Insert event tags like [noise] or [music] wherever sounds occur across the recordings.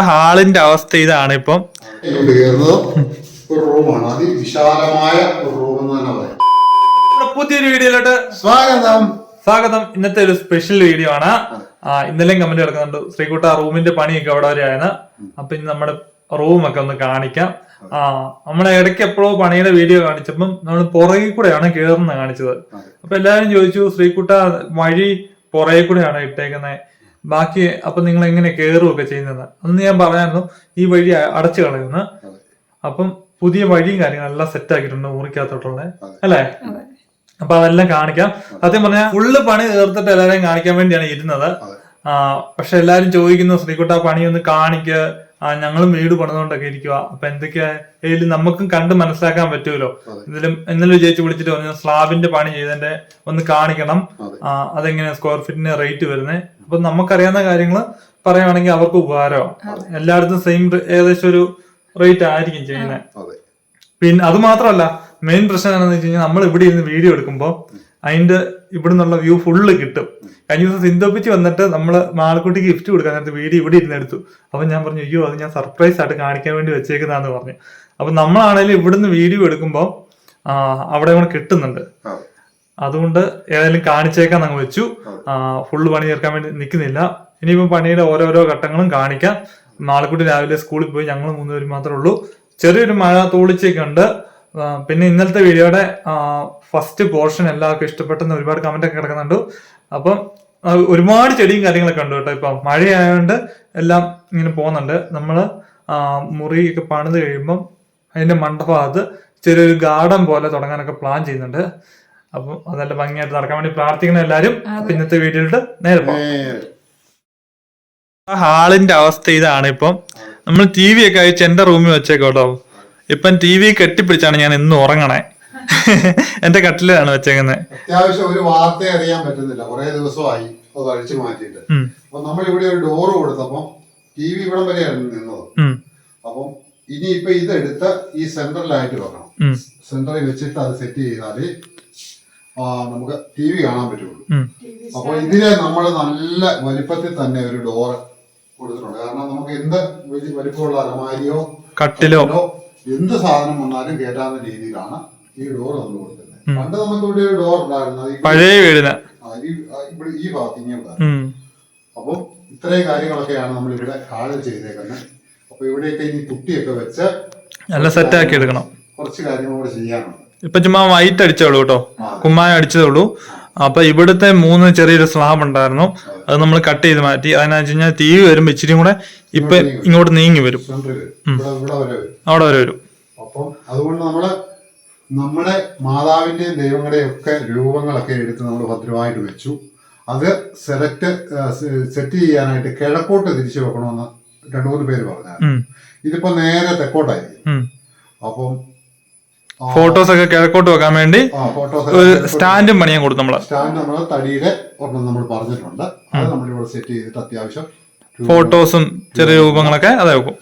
ഹാളിന്റെ അവസ്ഥ ഇതാണ് ഇപ്പം. ഒരു റൂമാണ് അതിവിശാലമായ ഒരു റൂം എന്ന് തന്നെ പറയാം. നമ്മുടെ പുതിയൊരു വീഡിയോയിലോട്ട് സ്വാഗതം. സ്വാഗതം. ഇന്നത്തെ ഒരു സ്പെഷ്യൽ വീഡിയോ ആണ്. ആ, ഇന്നലെയും കമന്റ് കിടക്കുന്നുണ്ട് ശ്രീകുട്ട റൂമിന്റെ പണിയൊക്കെ അവിടെ വരെയാണ് അപ്പൊ ഇനി നമ്മുടെ റൂമൊക്കെ ഒന്ന് കാണിക്കാം. ആ നമ്മളെ ഇടയ്ക്ക് എപ്പോഴോ പണിയുടെ വീഡിയോ കാണിച്ചപ്പം നമ്മൾ പുറകിൽ കൂടെയാണ് കേറുന്ന കാണിച്ചത്. അപ്പൊ എല്ലാവരും ചോദിച്ചു ശ്രീകുട്ട വഴി പുറകിൽ കൂടെയാണ് ഇട്ടേക്കുന്നത് ബാക്കി അപ്പൊ നിങ്ങൾ എങ്ങനെ കയറുകയൊക്കെ ചെയ്യുന്നത്? അന്ന് ഞാൻ പറഞ്ഞായിരുന്നു ഈ വഴി അടച്ചു കളയുന്നു. അപ്പം പുതിയ വഴിയും കാര്യങ്ങളെല്ലാം സെറ്റ് ആക്കിയിട്ടുണ്ട് മുറിക്കകത്തോട്ടുള്ള. അല്ലേ? അപ്പൊ അതെല്ലാം കാണിക്കാം. സത്യം പറഞ്ഞാൽ ഫുള്ള് പണി തീർത്തിട്ട് എല്ലാവരെയും കാണിക്കാൻ വേണ്ടിയാണ് ഇരുന്നത്. ആ പക്ഷെ എല്ലാരും ചോദിക്കുന്നു ശ്രീകുട്ട പണിയൊന്ന് ഒന്ന് കാണിക്ക. ആ ഞങ്ങളും വീട് പണിതുകൊണ്ടൊക്കെ ഇരിക്കുക അപ്പൊ എന്തൊക്കെയാ? ഇതിൽ നമുക്കും കണ്ട് മനസ്സിലാക്കാൻ പറ്റുമല്ലോ ഇതിലും ഇന്നലെ ചേച്ചി വിളിച്ചിട്ട് പറഞ്ഞു സ്ലാബിന്റെ പണി ചെയ്തതിന്റെ ഒന്ന് കാണിക്കണം. അതെങ്ങനെ സ്ക്വയർ ഫീറ്റിന് റേറ്റ് വരുന്നത് അപ്പൊ നമുക്കറിയാവുന്ന കാര്യങ്ങൾ പറയുവാണെങ്കിൽ അവർക്ക് ഉപകാരമാണ് എല്ലായിടത്തും സെയിം ഏകദേശം ഒരു റേറ്റ് ആയിരിക്കും ചെയ്യുന്നത് പിന്നെ അത് മാത്രമല്ല മെയിൻ പ്രശ്നം എന്താണെന്ന് വെച്ച് കഴിഞ്ഞാൽ നമ്മൾ ഇവിടെ ഇരുന്ന് വീഡിയോ എടുക്കുമ്പോൾ അതിന്റെ ഇവിടെ നിന്നുള്ള വ്യൂ ഫുള്ള് കിട്ടും. കഴിഞ്ഞ ദിവസം സിന്തോപ്പിച്ച് വന്നിട്ട് നമ്മൾ മാളക്കുട്ടിക്ക് ഗിഫ്റ്റ് കൊടുക്കാൻ നേരത്തെ വീഡിയോ ഇവിടെ ഇരുന്ന് എടുത്തു. അപ്പൊ ഞാൻ പറഞ്ഞു അയ്യോ അത് ഞാൻ സർപ്രൈസ് ആയിട്ട് കാണിക്കാൻ വേണ്ടി വെച്ചേക്കുന്നതാന്ന് പറഞ്ഞു. അപ്പൊ നമ്മളാണെങ്കിലും ഇവിടുന്ന് വീഡിയോ എടുക്കുമ്പോൾ അവിടെ കൂടെ കിട്ടുന്നുണ്ട്. അതുകൊണ്ട് ഏതായാലും കാണിച്ചേക്കാൻ അങ്ങ് വെച്ചു ഫുള്ള് പണി ചേർക്കാൻ വേണ്ടി നിൽക്കുന്നില്ല. ഇനിയിപ്പോൾ പണിയുടെ ഓരോരോ ഘട്ടങ്ങളും കാണിക്കാം. നാളെക്കൂട്ടി രാവിലെ സ്കൂളിൽ പോയി ഞങ്ങൾ മൂന്നുപേരും മാത്രമേ ഉള്ളൂ. ചെറിയൊരു മഴ തോളിച്ചൊക്കെ ഉണ്ട് പിന്നെ ഇന്നലത്തെ വീഡിയോയുടെ ഫസ്റ്റ് പോർഷൻ എല്ലാവർക്കും ഇഷ്ടപ്പെട്ടെന്ന് ഒരുപാട് കമന്റ് ഒക്കെ കിടക്കുന്നുണ്ട്. അപ്പം ഒരുപാട് ചെടിയും കാര്യങ്ങളൊക്കെ ഉണ്ട് കേട്ടോ. ഇപ്പം മഴയായതുകൊണ്ട് എല്ലാം ഇങ്ങനെ പോകുന്നുണ്ട്. നമ്മൾ മുറി മുറിയൊക്കെ പണിത് കഴിയുമ്പം അതിന്റെ മണ്ഡപത്ത് ചെറിയൊരു ഗാർഡൻ പോലെ തുടങ്ങാനൊക്കെ പ്ലാൻ ചെയ്യുന്നുണ്ട്. അപ്പം അതെല്ലാം ഭംഗിയായിട്ട് നടക്കാൻ വേണ്ടി പ്രാർത്ഥിക്കുന്ന എല്ലാവരും. ഇന്നത്തെ വീഡിയോയിലോട്ട് പോകാം. നേരെ ഹാളിന്റെ അവസ്ഥ ഇതാണ് ഇപ്പം. നമ്മൾ ടി വി ഒക്കെ അയച്ച് എന്റെ റൂമിൽ വെച്ചേക്കോട്ടോ ഇപ്പം ടി വി കെട്ടിപ്പിടിച്ചാണ് ഞാൻ ഇന്ന് ഉറങ്ങണേ. [laughs] എന്റെ കട്ടിലാണ് വെച്ചേക്കുന്നത് അത്യാവശ്യം ഒരു വാർത്ത അറിയാൻ പറ്റുന്നില്ല. കുറെ ദിവസമായി അത് അഴിച്ചു മാറ്റിയിട്ട്. അപ്പൊ നമ്മൾ ഇവിടെ ഒരു ഡോറ് കൊടുത്തപ്പോ ടി വി ഇവിടം വരെയായിരുന്നു നിന്നത്. അപ്പൊ ഇനി ഇപ്പൊ ഇതെടുത്ത് ഈ സെന്ററിലായിട്ട് വെക്കണം. സെന്ററിൽ വെച്ചിട്ട് അത് സെറ്റ് ചെയ്താലേ നമുക്ക് ടി വി കാണാൻ പറ്റുള്ളൂ. അപ്പൊ ഇതിനെ നമ്മൾ നല്ല വലിപ്പത്തിൽ തന്നെ ഒരു ഡോറ് കൊടുത്തിട്ടുണ്ട്. കാരണം നമുക്ക് എന്ത് വലിയ വലിപ്പമുള്ള അലമാരിയോ കട്ടിലോ? കട്ടിലോ എന്ത് സാധനം വന്നാലും കേട്ടാവുന്ന രീതിയിലാണ് ഈ ഡോർ നമ്മൾ കൊടുക്കുന്നത്. പണ്ട് നമുക്ക് ഇവിടെ ഒരു ഡോർ ഉണ്ടായിരുന്നു. പഴയ വീടിന് ഈ- ഇവിടെ ഈ ഭാഗത്ത് ഇങ്ങനെ അപ്പം ഇത്രയും കാര്യങ്ങളൊക്കെയാണ് നമ്മൾ ഇവിടെ ഹാൾ ചെയ്തേക്കുന്നത്. അപ്പൊ ഇവിടെയൊക്കെ ഇനി കുട്ടിയൊക്കെ വെച്ച് നല്ല സെറ്റ് ആക്കി എടുക്കണം. കുറച്ച് കാര്യങ്ങൾ കൂടെ ചെയ്യാനുണ്ട്. ഇപ്പൊ ചുമ്മാ വൈറ്റ് അടിച്ചോളൂ കേട്ടോ. കുമ്മായം അടിച്ചതേ ഉള്ളൂ. അപ്പൊ ഇവിടുത്തെ മൂന്ന് ചെറിയൊരു സ്ലാബ് ഉണ്ടായിരുന്നു. അത് നമ്മൾ കട്ട് ചെയ്ത് മാറ്റി. അതിനാ വെച്ച് കഴിഞ്ഞാൽ വി വരുമ്പോ ഇച്ചിരി കൂടെ ഇപ്പൊ ഇങ്ങോട്ട് നീങ്ങി വരും. അവിടെ വരെ വരും. അപ്പം അതുകൊണ്ട് നമ്മൾ നമ്മുടെ മാതാവിന്റെയും ദൈവങ്ങളുടെയും ഒക്കെ രൂപങ്ങളൊക്കെ എടുത്ത് നമ്മൾ ഭദ്രമായിട്ട് വെച്ചു. അത് സെലക്ട് സെറ്റ് ചെയ്യാനായിട്ട് കിഴക്കോട്ട് തിരിച്ചു വെക്കണമെന്ന് രണ്ടു മൂന്ന് പേര് പറഞ്ഞു ഇതിപ്പോ നേരെ തെക്കോട്ടായിരിക്കും. അപ്പം ഫോട്ടോസ് ഒക്കെ കിഴക്കോട്ട് വെക്കാൻ വേണ്ടി ഒരു സ്റ്റാൻഡും പണിയാൻ കൊടുത്തു നമ്മൾ. സ്റ്റാൻഡ് നമ്മൾ തടിയുടെ ഒരെണ്ണം നമ്മൾ പറഞ്ഞിട്ടുണ്ട്. അത് നമ്മളിവിടെ സെറ്റ് ചെയ്തിട്ട് അത്യാവശ്യം ഫോട്ടോസും ചെറിയ രൂപങ്ങളൊക്കെ അതെ വെക്കും.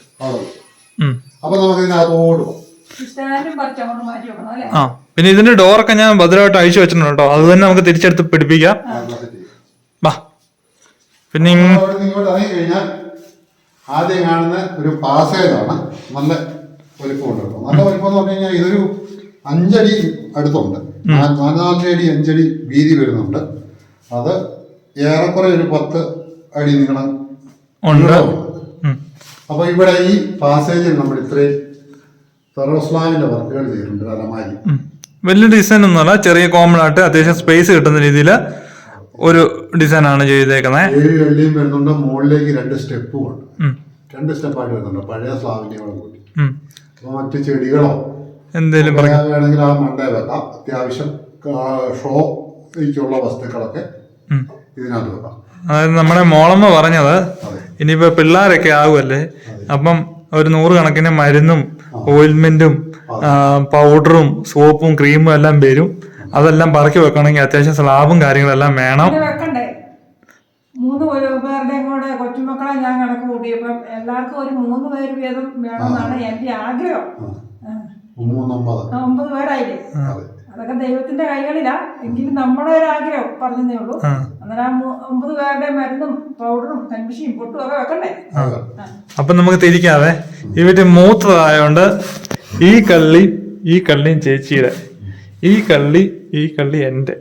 അപ്പൊ നമുക്ക് ഇതിനകത്തോട് പോകാം. ആ പിന്നെ ഇതിന്റെ ഡോറൊക്കെ ഞാൻ ഭദ്രമായിട്ട് അഴിച്ചു വെച്ചിട്ടുണ്ട് കേട്ടോ. അത് തന്നെ നമുക്ക് തിരിച്ചെടുത്ത് പിടിപ്പിക്കാം. വാ പിന്നെ ഇങ്ങോട്ട് ഇറങ്ങി കഴിഞ്ഞാൽ ആദ്യം കാണുന്ന ഒരു പാസേജാണ് നല്ല വലിപ്പമുണ്ട് കേട്ടോ. നല്ല വലിപ്പം എന്ന് പറഞ്ഞു കഴിഞ്ഞാൽ ഇതൊരു അഞ്ചടി അടുത്തുണ്ട്. നാലാമത്തെ അടി അഞ്ചടി വീതി വരുന്നുണ്ട്. അത് ഏറെക്കുറെ ഒരു പത്ത് അടി നീളം ഉണ്ട്. അപ്പൊ ഇവിടെ ഈ പാസേജിൽ നമ്മൾ ഇത്രയും ഫെറോസ്ലാമിന്റെ വർക്കുകൾ ചെയ്തിട്ടുണ്ട് അലമാരി. വലിയ ഡിസൈൻ ഒന്നുമല്ല ചെറിയ കോമൺ ആയിട്ട് അത്യാവശ്യം സ്പേസ് കിട്ടുന്ന രീതിയിൽ ഒരു ഡിസൈൻ ആണ് ചെയ്തേക്കുന്നത്. ഏഴ് കള്ളിയും വരുന്നുണ്ട് മുകളിലേക്ക് രണ്ട് സ്റ്റെപ്പും ഉണ്ട്. രണ്ട് സ്റ്റെപ്പായിട്ട് വരുന്നുണ്ട് പഴയ സ്ലാവിന്റെ കൂടെ. കൂടി അപ്പൊ മറ്റ് ചെടികളോ എന്തേലും ഒക്കെ വേണമെങ്കിൽ ആ മണ്ടേ വെക്കാം. അത്യാവശ്യം ഷോയ്ക്കുള്ള വസ്തുക്കളൊക്കെ. ഇതിനകത്ത് വെക്കാം. അതായത് നമ്മുടെ മോളമ്മ പറഞ്ഞത് ഇനിയിപ്പോ പിള്ളേരൊക്കെ ആകുമല്ലേ അപ്പം ഒരു നൂറ് കണക്കിന് മരുന്നും ഓയിൽമെന്റും പൗഡറും സോപ്പും ക്രീമും എല്ലാം വരും. അതെല്ലാം പറക്കി വെക്കണമെങ്കിൽ അത്യാവശ്യം സ്ലാബും കാര്യങ്ങളെല്ലാം വേണം. വെക്കണ്ടേ? മൂന്ന് പേര്- പേരുടെയും കൂടെ കൊച്ചുമക്കളെ ഞാൻ കണക്ക് കൂട്ടിയപ്പം എല്ലാവർക്കും ഒരു മൂന്ന് പേര് വീതം വേണമെന്നാണ് എന്റെ ആഗ്രഹം. ഒമ്പത് പേരായില്ലേ? അതൊക്കെ ദൈവത്തിന്റെ കൈകളിലാ. എങ്കിലും നമ്മുടെ ഒരു ആഗ്രഹം പറഞ്ഞതേ ഉള്ളൂ. ആ. ആ അന്നേരം ആ ഒമ്പത് പേരുടെ മരുന്നും പൗഡറും കൺമിഷിയും പൊട്ടും ഒക്കെ വെക്കണ്ടേ. അപ്പൊ നമുക്ക് തിരിക്കാതെ വീട്ടിൽ മൂത്തതായോണ്ട് ഈ കള്ളി ഈ കള്ളിയും ചേച്ചിയുടെ. ഈ കള്ളി ഈ കള്ളി എന്റെ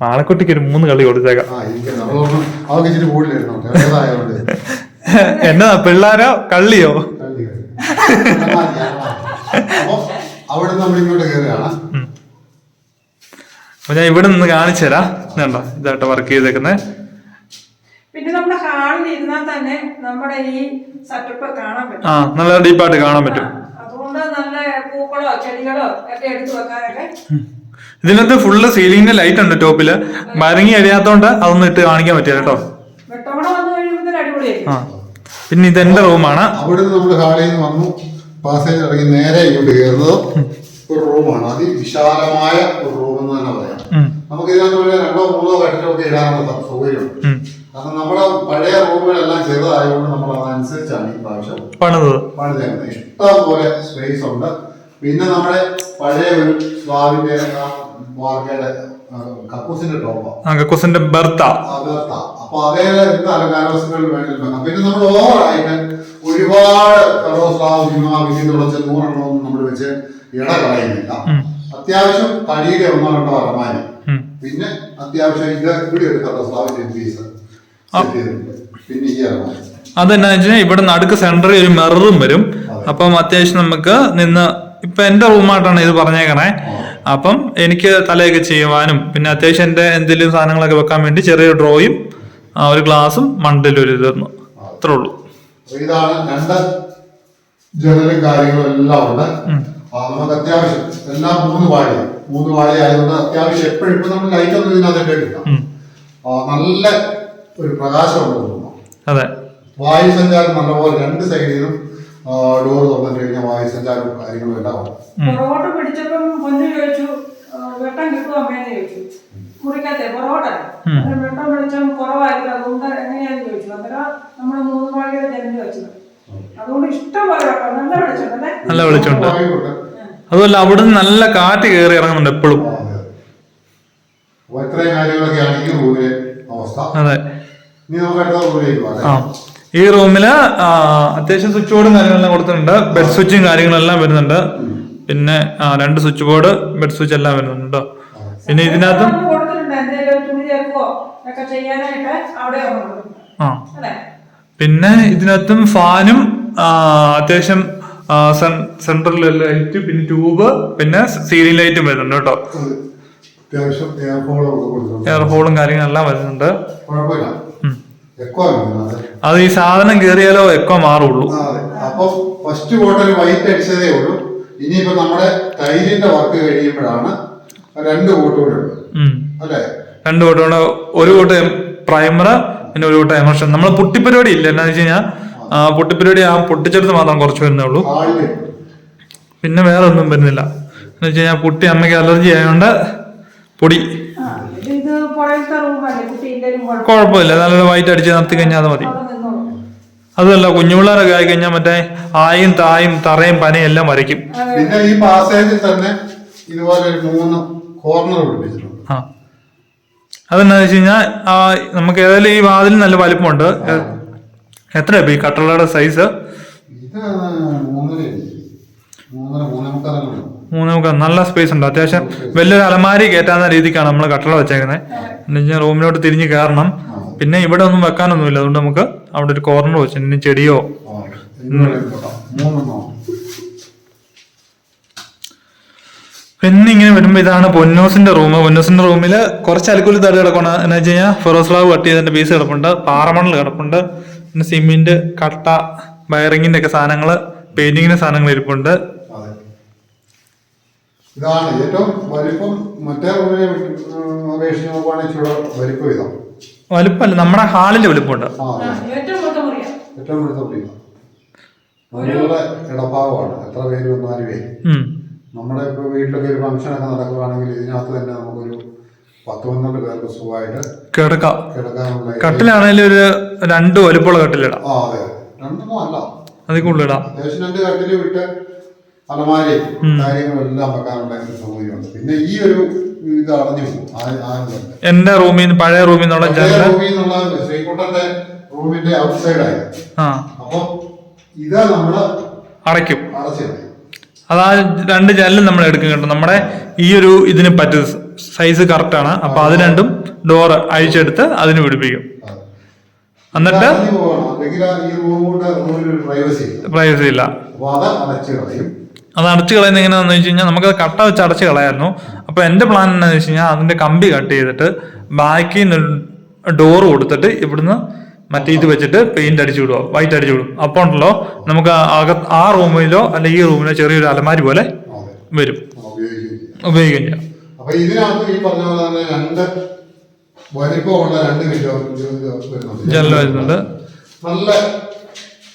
മാളക്കുട്ടിക്ക് ഒരു മൂന്ന് കള്ളി കൊടുത്തേക്കാം. [laughs] എന്നാ പിള്ളാരോ കള്ളിയോ. അപ്പൊ അവിടെ നമ്മൾ ഇങ്ങോട്ട് കയറുകയാണ്. അപ്പൊ ഞാൻ ഇവിടെ നിന്ന് കാണിച്ചു തരാം ഇതായിട്ട് വർക്ക് ചെയ്തേക്കുന്നത് പിന്നെ നമ്മുടെ ഹാളിൽ ഇരുന്നാൽ തന്നെ നമ്മുടെ ഈ സെറ്റപ്പ് കാണാൻ പറ്റും. ആ നല്ല ഡീപ്പായിട്ട് കാണാൻ പറ്റും. അതുകൊണ്ട് നല്ല പൂക്കളോ ചെടികളോ ഒക്കെ എടുത്തു വെക്കാനൊക്കെ ഇതിനകത്ത് ഫുള്ള് സീലിംഗിന്റെ ലൈറ്റ് ഉണ്ട് ടോപ്പിൽ. മരങ്ങി അടിയാത്തോണ്ട് അതൊന്നും ഇട്ട് കാണിക്കാൻ പറ്റില്ല കേട്ടോ. ആ. പിന്നെ ഇത് എന്റെ റൂമാണ് അവിടെ നമ്മൾ ഹാളിൽ നിന്ന് വന്നു പാസേജ് ഇറങ്ങി നേരെ ഇങ്ങോട്ട് കയറുന്നത് ഒരു റൂമാണ് അതിവിശാലമായ ഒരു റൂം എന്ന് തന്നെ പറയാം. നമുക്ക് ഇതിനകത്ത് രണ്ടോ മൂന്നോ കട്ടിലൊക്കെ ഇടാനുള്ള സൗകര്യമുണ്ട്. കാരണം നമ്മുടെ പഴയ റൂമുകളെല്ലാം ചെറുതായതുകൊണ്ട് നമ്മൾ അതനുസരിച്ചാണ് ഈ പ്രാവശ്യം പണിത് പണിതേക്കുന്നത്. ഇഷ്ടം പോലെ സ്പേസ് ഉണ്ട്. പിന്നെ നമ്മുടെ പഴയ ഒരു സ്ലാവിന്റെ വാർക്കയുടെ കക്കൂസിന്റെ ടോപ്പാണ് ആ. കക്കൂസിന്റെ ബർത്ത. ബർത്ത. അപ്പൊ അതേ എന്ത് അലങ്കാരവസ്തുക്കൾ വേണ്ടി വെക്കാം. പിന്നെ നമ്മൾ ഓവറായിട്ട് ഒരുപാട് കടോസ്ലാവ് സിനിമ വിധി തുളച്ച് നൂറെണ്ണമൊന്നും നമ്മൾ വെച്ച് ഇട കളയുന്നില്ല. അത്യാവശ്യം തടിയുടെ ഒന്നോ രണ്ടോ അലമാരി. പിന്നെ അത്യാവശ്യം ഇത് ഇവിടെ ഒരു കറോസ്ലാവിന്റെ പീസ് സെറ്റ് ചെയ്തിട്ടുണ്ട് പിന്നെ ഈ അലമാരി അതെന്നാ വെച്ചാൽ ഇവിടെ നടുക്ക് സെന്ററിൽ ഒരു മിററും വരും. അപ്പം അത്യാവശ്യം നമുക്ക് നിന്ന് ഇപ്പൊ എന്റെ റൂമായിട്ടാണ് ഇത് പറഞ്ഞേക്കണേ. അപ്പം എനിക്ക് തലയൊക്കെ ചെയ്യുവാനും പിന്നെ അത്യാവശ്യം എന്റെ എന്തെങ്കിലും സാധനങ്ങളൊക്കെ വെക്കാൻ വേണ്ടി ചെറിയൊരു ഡ്രോയും ഒരു ഗ്ലാസും മണ്ടിലും ഒരു ഇതൊന്നും അത്രേ ഉള്ളൂ. ഇതാണ് രണ്ട് ജനലും കാര്യങ്ങളും എല്ലാം ഉണ്ട്. നമുക്ക് അത്യാവശ്യം എല്ലാം മൂന്ന് വാഴ. മൂന്ന് വാഴ ആയതുകൊണ്ട് അത്യാവശ്യം എപ്പോഴും ഇപ്പൊ നമ്മൾ ലൈറ്റ് ഒന്നും ഇതിനകത്ത് നല്ല ഒരു പ്രകാശം തോന്നുന്നു അതെ. വായു സഞ്ചാരം നല്ലപോലെ രണ്ട് സൈഡിലും ഡോർ തുറന്നിട്ട് കഴിഞ്ഞാൽ വായു സഞ്ചാരവും കാര്യങ്ങളും എല്ലാം പൊറോട്ട പിടിച്ചപ്പം പൊന്നു ചോദിച്ചു ആ, വെട്ടം കിട്ടുമോ അമ്മേന്ന് ചോദിച്ചു. മുറിക്കാത്തെ പൊറോട്ട വെട്ടം പിടിച്ചം കുറവായിരുന്നു. അതുകൊണ്ട് എങ്ങനെയാന്ന് ചോദിച്ചു. അന്നേരം നമ്മൾ മൂന്ന് വെച്ചത്. അതുകൊണ്ട് ഇഷ്ടം പോലെ വെട്ടം. നല്ല വെളിച്ചുണ്ടല്ലേ നല്ല വെളിച്ചമുണ്ട്. വായുവുണ്ട്. അതുമല്ല അവിടെ നിന്ന് നല്ല കാറ്റ് കയറി ഇറങ്ങുന്നുണ്ട് എപ്പോഴും. അതെ. ആ. ഈ റൂമിൽ അത്യാവശ്യം സ്വിച്ച് ബോർഡും കാര്യങ്ങളെല്ലാം കൊടുത്തിട്ടുണ്ട്. ബെഡ് സ്വിച്ചും കാര്യങ്ങളെല്ലാം വരുന്നുണ്ട്. പിന്നെ രണ്ട് സ്വിച്ച് ബോർഡ് ബെഡ് സ്വിച്ച് എല്ലാം വരുന്നുണ്ട്. കേട്ടോ പിന്നെ ഇതിനകത്തും ആ അല്ലേ? പിന്നെ ഇതിനകത്തും ഫാനും അത്യാവശ്യം സെൻട്രൽ ലൈറ്റ് പിന്നെ ട്യൂബ് പിന്നെ സീലിംഗ് ലൈറ്റും വരുന്നുണ്ട് കേട്ടോ. എയർഹോളും എയർഫോളും കാര്യങ്ങളെല്ലാം വരുന്നുണ്ട്. കുഴപ്പമില്ല. അത് ഈ സാധനം കേറിയാലോ എക്കോ മാറുള്ളൂ. അപ്പൊ ഫസ്റ്റ് ബോട്ടിൽ വൈറ്റ് അടിച്ചതേ ഉള്ളൂ. ഇനിയിപ്പോ നമ്മുടെ ടൈലിന്റെ വർക്ക് കഴിയുമ്പോഴാണ് രണ്ട് കൂടെ ഉണ്ട് അല്ലേ? രണ്ട് കൂട്ടം ഒരു ബോട്ട് പ്രൈമർ പിന്നെ ഒരു കൂട്ടം എമർഷൻ നമ്മൾ പൊട്ടിപ്പരിപാടി ഇല്ല. എന്നാന്ന് വെച്ച് കഴിഞ്ഞാൽ പൊട്ടിപ്പരിപാടി ആ പൊട്ടിച്ചെടുത്ത് മാത്രം കുറച്ച് വരുന്നേ ഉള്ളൂ പിന്നെ വേറെ ഒന്നും വരുന്നില്ല. എന്ന് വെച്ച് കഴിഞ്ഞാൽ പൊട്ടി അമ്മയ്ക്ക് അലർജി ആയതുകൊണ്ട് പൊടി. ഇത് പുറത്തെ റൂമല്ലേ കുട്ടീന്റെ കുഴപ്പം കുഴപ്പമില്ല. നല്ല വൈറ്റ് അടിച്ച് നിർത്തി കഴിഞ്ഞാൽ അത് മതി അതല്ല കുഞ്ഞുപിള്ളേരൊക്കെ ആയി കഴിഞ്ഞാൽ മറ്റേ ആയും തായും തറയും പനയും എല്ലാം വരയ്ക്കും. പിന്നെ ഈ പാസേജിൽ തന്നെ ഇതുപോലെ ഒരു മൂന്ന് കോർണർ പിടിപ്പിച്ചിട്ടുണ്ട്. ആ. അതെന്നാന്ന് വെച്ച് കഴിഞ്ഞാൽ നമുക്ക് ഏതായാലും ഈ വാതിൽ നല്ല വലിപ്പമുണ്ട്. എത്ര ഈ കട്ടളയുടെ സൈസ് ഇത് മൂന്നര. മൂന്നര. മൂന്ന് നമുക്ക് നല്ല സ്പേസ് ഉണ്ട്. അത്യാവശ്യം വലിയൊരു അലമാരി കയറ്റാവുന്ന രീതിക്കാണ് നമ്മൾ കട്ടള വെച്ചേക്കുന്നത് റൂമിലോട്ട് തിരിഞ്ഞ് കയറണം പിന്നെ ഇവിടെ ഒന്നും വെക്കാനൊന്നുമില്ല. അതുകൊണ്ട് നമുക്ക് അവിടെ ഒരു കോർണർ വെച്ചു ഇനി ചെടിയോ? പിന്നെ ഇങ്ങനെ വരുമ്പോൾ ഇതാണ് പൊന്നൂസിന്റെ റൂം പൊന്നൂസിന്റെ റൂമിൽ കുറച്ച് അലക്കുലി തടി കിടക്കണം എന്ന് വെച്ച് കഴിഞ്ഞാൽ ഫെറോസ്ലാവ് കട്ട് ചെയ്തതിന്റെ പീസ് കിടപ്പുണ്ട്. പാറമണൽ കിടപ്പുണ്ട്. പിന്നെ സിമെന്റ് കട്ട വയറിങ്ങിന്റെ ഒക്കെ സാധനങ്ങൾ പെയിന്റിങ്ങിന്റെ സാധനങ്ങൾ ഇരിപ്പുണ്ട്. ഇതാണ് ഏറ്റവും വലിപ്പം. മറ്റേ റൂമിനെ അപേക്ഷിച്ച് നോക്കുവാണെങ്കിൽ ഇച്ചിരി വലിപ്പം ഇതാണ് വലിപ്പമല്ല നമ്മുടെ ഹാളിന്റെ വലിപ്പമുണ്ട്. ആ ആ, ഏറ്റവും മൂത്ത മുറിയാ. ഏറ്റവും ഇടഭാഗമാണ് എത്ര പേര് വന്നാലും ഉം. നമ്മുടെ ഇപ്പോൾ വീട്ടിലൊക്കെ ഒരു ഫംഗ്ഷനൊക്കെ നടക്കുകയാണെങ്കിൽ ഇതിനകത്ത് തന്നെ നമുക്കൊരു പത്ത് പന്ത്രണ്ട് പേർക്ക് സുഖമായിട്ട് കിടക്കാം. കിടക്കാനുള്ള കട്ടിലാണെങ്കിൽ ഒരു രണ്ട് വലിപ്പമുള്ള കട്ടിലിടാം. ആ അതെ. രണ്ടൊന്നും അല്ല. അതിൽ കൂടുതലിടാം. കട്ടിൽ വിട്ട് അലമാരി കാര്യങ്ങളെല്ലാം വെക്കാനുള്ള സൗകര്യമുണ്ട് പിന്നെ ഈ ഒരു ഇത് അടഞ്ഞു. എന്റെ റൂമിൽ നിന്ന് പഴയ റൂമിൽ നിന്നുള്ള റൂമിൽ നിന്നുള്ള ശ്രീകുട്ടന്റെ റൂമിന്റെ ഔട്ട് സൈഡായി ആ. അപ്പൊ ഇത് നമ്മൾ അടയ്ക്കും. അതായത് അതാ രണ്ട് ജനലും നമ്മൾ എടുക്കും കേട്ടോ. നമ്മുടെ ഈ ഒരു ഇതിന് പറ്റും സൈസ് കറക്റ്റ് ആണ് അപ്പൊ അത് രണ്ടും ഡോർ അഴിച്ചെടുത്ത് അതിന് പിടിപ്പിക്കും. എന്നിട്ട് പ്രൈവസി ഇല്ല. അത് അടച്ചു കളയുന്ന എങ്ങനെയാണെന്ന് വെച്ച് കഴിഞ്ഞാൽ നമുക്കത് കട്ട വെച്ച് അടച്ചു കളയായിരുന്നു. അപ്പൊ എന്റെ പ്ലാൻ എന്താണെന്ന് വെച്ച് കഴിഞ്ഞാൽ അതിന്റെ കമ്പി കട്ട് ചെയ്തിട്ട് ബാക്കി ഡോർ കൊടുത്തിട്ട് ഇവിടുന്ന് മറ്റേ ഇത് വെച്ചിട്ട് പെയിന്റ് അടിച്ചു വിടുക വൈറ്റ് അടിച്ചു വിടും. അപ്പോൾ ഉണ്ടല്ലോ നമുക്ക് അകത്ത് ആ റൂമിലോ അല്ലെങ്കിൽ ഈ റൂമിലോ ചെറിയൊരു അലമാരി പോലെ വരും. ഉപയോഗിക്കുകയും ചെയ്യും. അപ്പൊ ഇതിനകത്ത് ഈ പറഞ്ഞ പോലെ തന്നെ രണ്ട് വലിപ്പമുള്ള രണ്ട് കിലോ വരുന്നുണ്ട് ജനൽ വരുന്നുണ്ട്. നല്ല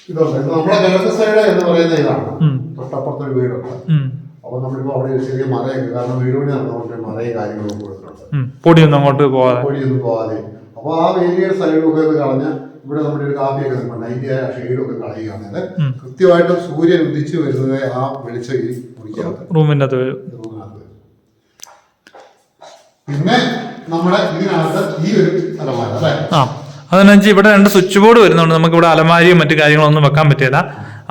ഇതുണ്ട്. ഇത് നമ്മുടെ കിഴക്ക് സൈഡ് എന്ന് പറയുന്ന ഇതാണ്. തൊട്ടപ്പുറത്തൊരു വീടുണ്ട്. അപ്പൊ നമ്മളിപ്പോ അവിടെ ചെറിയ മറയൊക്കെ കാരണം വീട് പണി നടന്നുകൊണ്ട് മറയും കാര്യങ്ങളും കൊടുത്തിട്ടുണ്ട്. പൊടിയൊന്നും അങ്ങോട്ട് പോവാതെ പൊടിയൊന്നും പോവാതെ അപ്പൊ ആ വേലിയുടെ സൈഡൊക്കെ ഒന്ന് കളഞ്ഞ് ഇവിടെ നമ്മുടെ ഒരു കാപ്പിയൊക്കെ നിൽപ്പുണ്ട് അതിന്റെ ആ ഷെയ്ഡൊക്കെ കളയുകയാണെങ്കിൽ കൃത്യമായിട്ട് സൂര്യൻ ഉദിച്ചു വരുന്നത് ആ വെളിച്ചം ഈ മുറിക്കകത്ത്. അകത്ത് വരും. റൂമിനകത്ത് വരും. പിന്നെ നമ്മുടെ ഇതിനകത്ത് ഈ ഒരു അലമാര അല്ലെ? അതെന്നു വെച്ചാൽ ഇവിടെ രണ്ട് സ്വിച്ച് ബോർഡ് വരുന്നുണ്ട്. നമുക്ക് ഇവിടെ അലമാരിയും മറ്റു കാര്യങ്ങളൊന്നും വെക്കാൻ പറ്റില്ല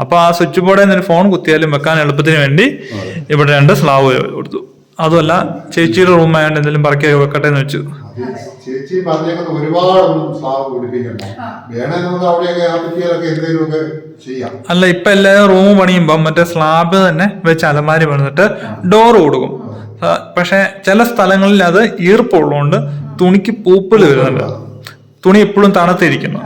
അപ്പൊ ആ സ്വിച്ച് ബോർഡിൽ നിന്ന് ഫോൺ കുത്തിയാലും വെക്കാൻ എളുപ്പത്തിന് വേണ്ടി ഇവിടെ രണ്ട് സ്ലാവ് കൊടുത്തു. അതുമല്ല ചേച്ചിയുടെ റൂം ആയതുകൊണ്ട് എന്തെങ്കിലും പറക്കി വെക്കട്ടെ എന്ന് വെച്ചു. ചേച്ചി പറഞ്ഞേക്കുന്ന ഒരുപാടൊന്നും സ്ലാബ് പിടിപ്പിക്കണ്ട. വേണേ നമുക്ക് അവിടെയൊക്കെ ആ പറ്റിയാലൊക്കെ എന്തെങ്കിലുമൊക്കെ ചെയ്യാം. അല്ല ഇപ്പൊ എല്ലാവരും റൂം പണിയുമ്പോൾ മറ്റേ സ്ലാബ് തന്നെ വെച്ച് അലമാരി പണിതിട്ട് ഡോർ കൊടുക്കും. പക്ഷെ ചില സ്ഥലങ്ങളിൽ അത് ഈർപ്പുള്ളതുകൊണ്ട് തുണിക്ക് പൂപ്പൽ വരുന്നുണ്ട്. തുണി എപ്പോഴും തണുത്തിരിക്കുന്നു.